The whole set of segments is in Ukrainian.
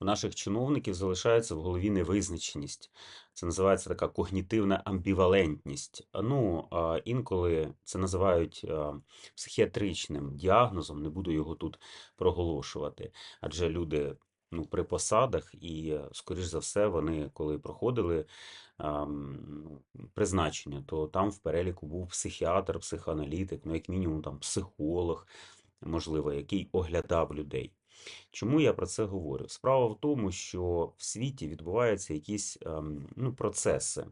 У наших чиновників залишається в голові невизначеність. Це називається така когнітивна амбівалентність. Ну, інколи це називають психіатричним діагнозом, не буду його тут проголошувати. Адже люди ну, при посадах, і, скоріш за все, вони, коли проходили призначення, то там в переліку був психіатр, психоаналітик, ну, як мінімум, там психолог, можливо, який оглядав людей. Чому я про це говорю? Справа в тому, що в світі відбуваються якісь ем, ну, процеси,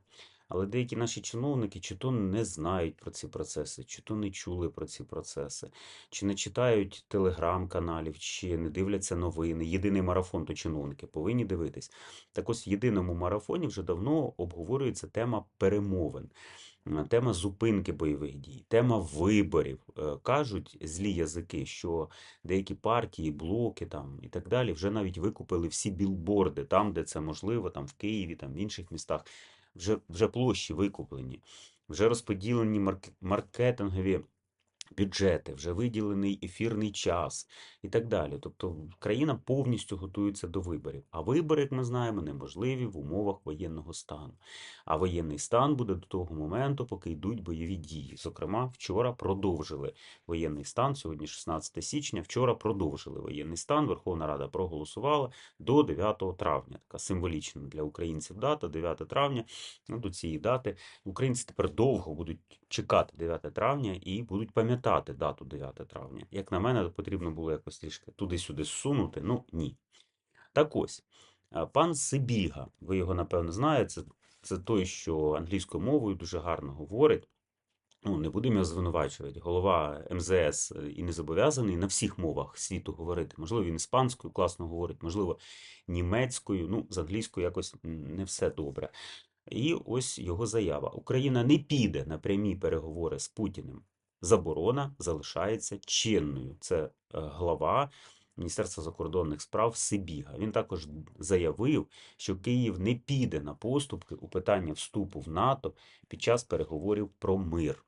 але деякі наші чиновники чи то не знають про ці процеси, чи то не чули про ці процеси, чи не читають телеграм-каналів, чи не дивляться новини. Єдиний марафон, то чиновники повинні дивитись. Так ось в єдиному марафоні вже давно обговорюється тема перемовин. М, Тема зупинки бойових дій, тема виборів. Е, Кажуть злі язики, що деякі партії, блоки там і так далі вже навіть викупили всі білборди там, де це можливо, там в Києві, там в інших містах. Вже, вже площі викуплені, вже розподілені марк- маркетингові бюджети, вже виділений ефірний час і так далі. Тобто країна повністю готується до виборів. А вибори, як ми знаємо, неможливі в умовах воєнного стану. А воєнний стан буде до того моменту, поки йдуть бойові дії. Зокрема, вчора продовжили воєнний стан. Сьогодні 16 січня. Вчора продовжили воєнний стан. Верховна Рада проголосувала до 9 травня. Така символічна для українців дата 9 травня. Ну, до цієї дати українці тепер довго будуть чекати 9 травня і будуть пам'ятати дату 9 травня. Як на мене, потрібно було якось трішки туди-сюди зсунути. Ну ні. Так ось, пан Сибіга, ви його напевно знаєте, це, це той, що англійською мовою дуже гарно говорить. Ну, не будемо його звинувачувати. Голова МЗС е, і не зобов'язаний на всіх мовах світу говорити. Можливо, він іспанською класно говорить, можливо, німецькою, ну, з англійською якось не все добре. І ось його заява. Україна не піде на прямі переговори з Путіним. Заборона залишається чинною. Це е, глава Міністерства закордонних справ Сибіга. Він також заявив, що Київ не піде на поступки у питання вступу в НАТО під час переговорів про мир.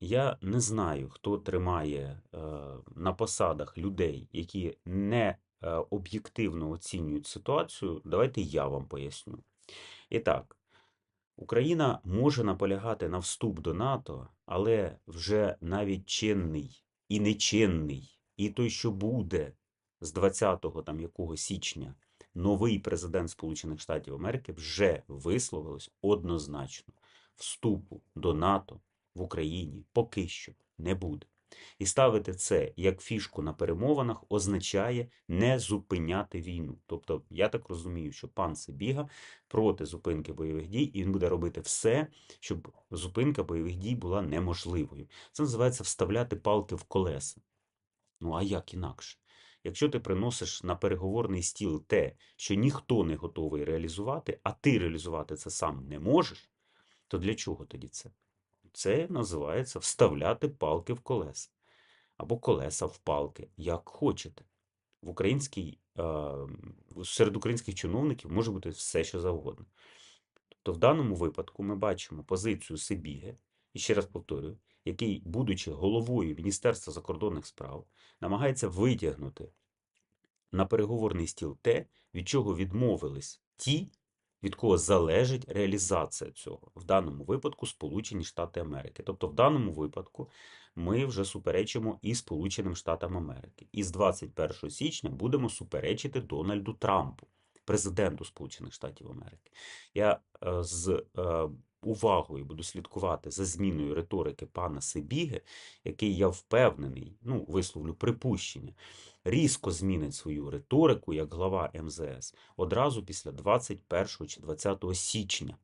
Я не знаю, хто тримає е, на посадах людей, які не е, об'єктивно оцінюють ситуацію. Давайте я вам поясню. І так, Україна може наполягати на вступ до НАТО, але вже навіть чинний і нечинний, і той, що буде з 20-го там якого січня, новий президент Сполучених Штатів Америки вже висловилось однозначно. Вступу до НАТО в Україні поки що не буде. І ставити це як фішку на перемовинах означає не зупиняти війну. Тобто, я так розумію, що пан Сибіга проти зупинки бойових дій, і він буде робити все, щоб зупинка бойових дій була неможливою. Це називається вставляти палки в колеса. Ну а як інакше? Якщо ти приносиш на переговорний стіл те, що ніхто не готовий реалізувати, а ти реалізувати це сам не можеш, то для чого тоді це? Це називається вставляти палки в колеса. Або колеса в палки, як хочете. В українській, е, серед українських чиновників може бути все, що завгодно. Тобто, в даному випадку ми бачимо позицію Сибіги, і ще раз повторюю, який, будучи головою Міністерства закордонних справ, намагається витягнути на переговорний стіл те, від чого відмовились ті, від кого залежить реалізація цього, в даному випадку Сполучені Штати Америки. Тобто, в даному випадку ми вже суперечимо і Сполученим Штатам Америки. І з 21 січня будемо суперечити Дональду Трампу, президенту Сполучених Штатів Америки. Я е, з е, увагою буду слідкувати за зміною риторики пана Сибіги, який я впевнений, ну, висловлю припущення, різко змінить свою риторику як глава МЗС одразу після 21 чи 20 січня.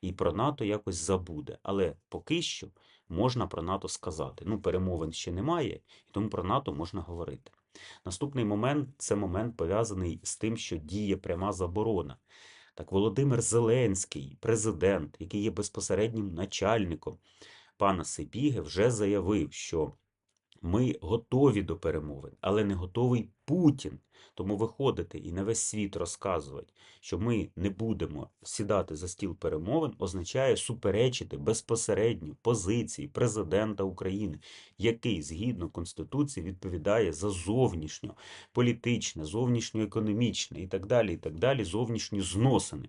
І про НАТО якось забуде. Але поки що можна про НАТО сказати. Ну, перемовин ще немає, і тому про НАТО можна говорити. Наступний момент це момент пов'язаний з тим, що діє пряма заборона. Так, Володимир Зеленський, президент, який є безпосереднім начальником пана Сибіги, вже заявив, що Ми готові до перемовин, але не готовий Путін. Тому виходити і на весь світ розказувати, що ми не будемо сідати за стіл перемовин, означає суперечити безпосередньо позиції президента України, який згідно Конституції відповідає за зовнішньо політичне, зовнішньоекономічне і так далі, і так далі, зовнішні зносини.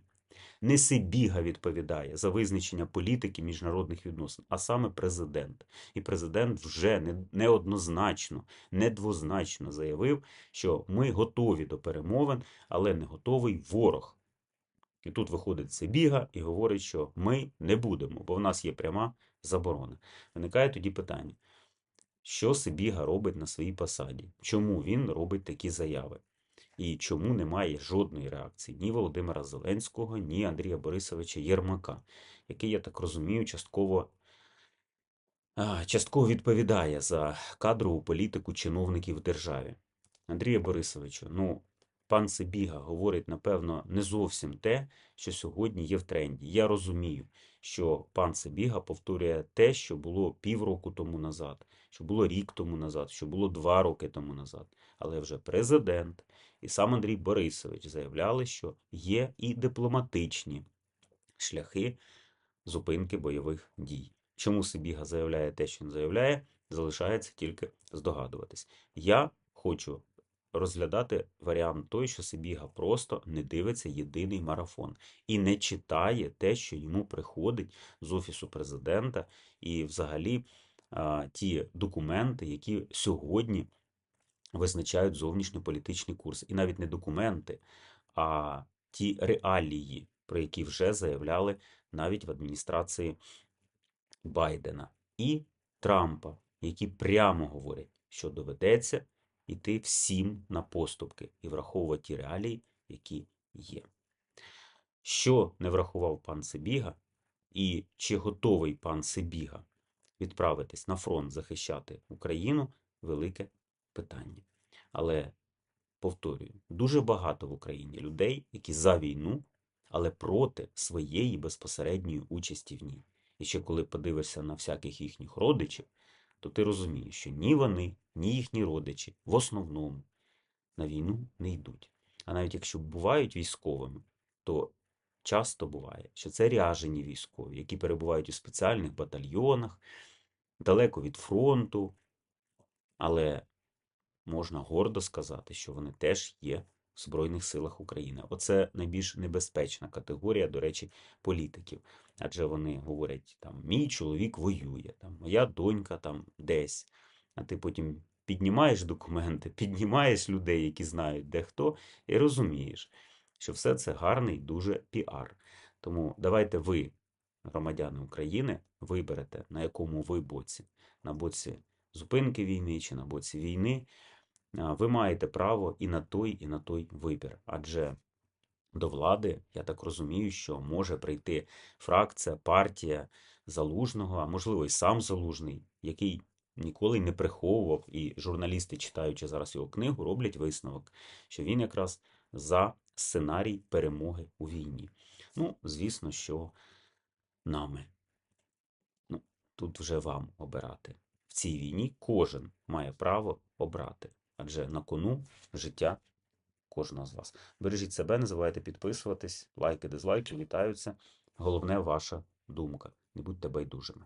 Не Сибіга відповідає за визначення політики міжнародних відносин, а саме президент. І президент вже неоднозначно, недвозначно заявив, що ми готові до перемовин, але не готовий ворог. І тут виходить Сибіга і говорить, що ми не будемо, бо в нас є пряма заборона. Виникає тоді питання, що Сибіга робить на своїй посаді? Чому він робить такі заяви? І чому немає жодної реакції ні Володимира Зеленського, ні Андрія Борисовича Єрмака, який, я так розумію, частково, частково відповідає за кадрову політику чиновників в державі. Андрія Борисовичу, ну, пан Сибіга говорить, напевно, не зовсім те, що сьогодні є в тренді. Я розумію, що пан Сибіга повторює те, що було півроку тому назад, що було рік тому назад, що було два роки тому назад. Але вже президент і сам Андрій Борисович заявляли, що є і дипломатичні шляхи зупинки бойових дій. Чому Сибіга заявляє те, що він заявляє, залишається тільки здогадуватись. Я хочу розглядати варіант той, що Сибіга просто не дивиться єдиний марафон і не читає те, що йому приходить з Офісу президента, і взагалі ті документи, які сьогодні визначають зовнішньополітичний курс. І навіть не документи, а ті реалії, про які вже заявляли навіть в адміністрації Байдена і Трампа, які прямо говорять, що доведеться йти всім на поступки і враховувати ті реалії, які є. Що не врахував пан Сибіга, і чи готовий пан Сибіга відправитись на фронт захищати Україну велике питання. Але повторюю, дуже багато в Україні людей, які за війну, але проти своєї безпосередньої участі в ній. І ще коли подивишся на всяких їхніх родичів, то ти розумієш, що ні вони, ні їхні родичі в основному на війну не йдуть. А навіть якщо бувають військовими, то часто буває, що це ряжені військові, які перебувають у спеціальних батальйонах, далеко від фронту, але можна гордо сказати, що вони теж є в Збройних силах України. Оце найбільш небезпечна категорія, до речі, політиків. Адже вони говорять, там, мій чоловік воює, там, моя донька там десь. А ти потім піднімаєш документи, піднімаєш людей, які знають де хто, і розумієш, що все це гарний дуже піар. Тому давайте ви, громадяни України, виберете, на якому ви боці, на боці зупинки війни чи на боці війни. Ви маєте право і на той, і на той вибір. Адже до влади, я так розумію, що може прийти фракція, партія Залужного, а можливо і сам Залужний, який ніколи не приховував, і журналісти, читаючи зараз його книгу, роблять висновок, що він якраз за сценарій перемоги у війні. Ну, звісно, що нами. Ну, тут вже вам обирати. В цій війні кожен має право обрати, адже на кону життя кожного з вас. Бережіть себе, не забувайте підписуватись, лайки, дизлайки, вітаються. Головне ваша думка. Не будьте байдужими.